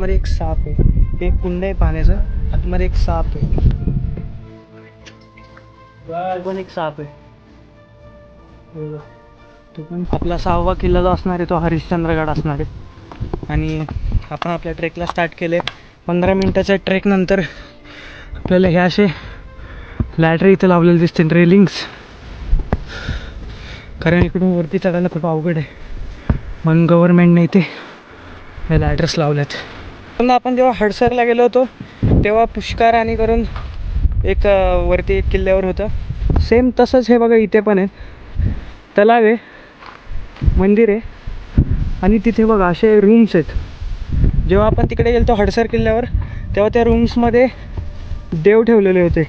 आतमध्ये एक साप आहे. एक कुंड आहे पाण्याचं. आतमध्ये एक साप आहे. तो पण एक साप आहे. तो पण आपला सहावा किल्ला जो असणार आहे तो हरिश्चंद्रगड असणार आहे. आणि आपण आपल्या ट्रेकला स्टार्ट केले पंधरा मिनटाच्या ट्रेक नंतर आपल्याला हे असे लॅडर इथं लावलेले दिसतील रेलिंग्स कारण इकडून वरती चढायला खूप अवघड आहे. म्हणून गव्हर्नमेंटने इथे हे लॅडर्स लावल्यात. पण आपण जेव्हा हडसरला गेलो होतो तेव्हा पुष्कार आणि करून एक वरती एक किल्ल्यावर होतं. सेम तसंच हे बघा इथे पण आहे. तलाव आहे मंदिर आहे. आणि तिथे बघा असे रूम्स आहेत. जेव्हा आपण तिकडे गेलो हडसर किल्ल्यावर तेव्हा त्या रूम्समध्ये देव ठेवलेले होते.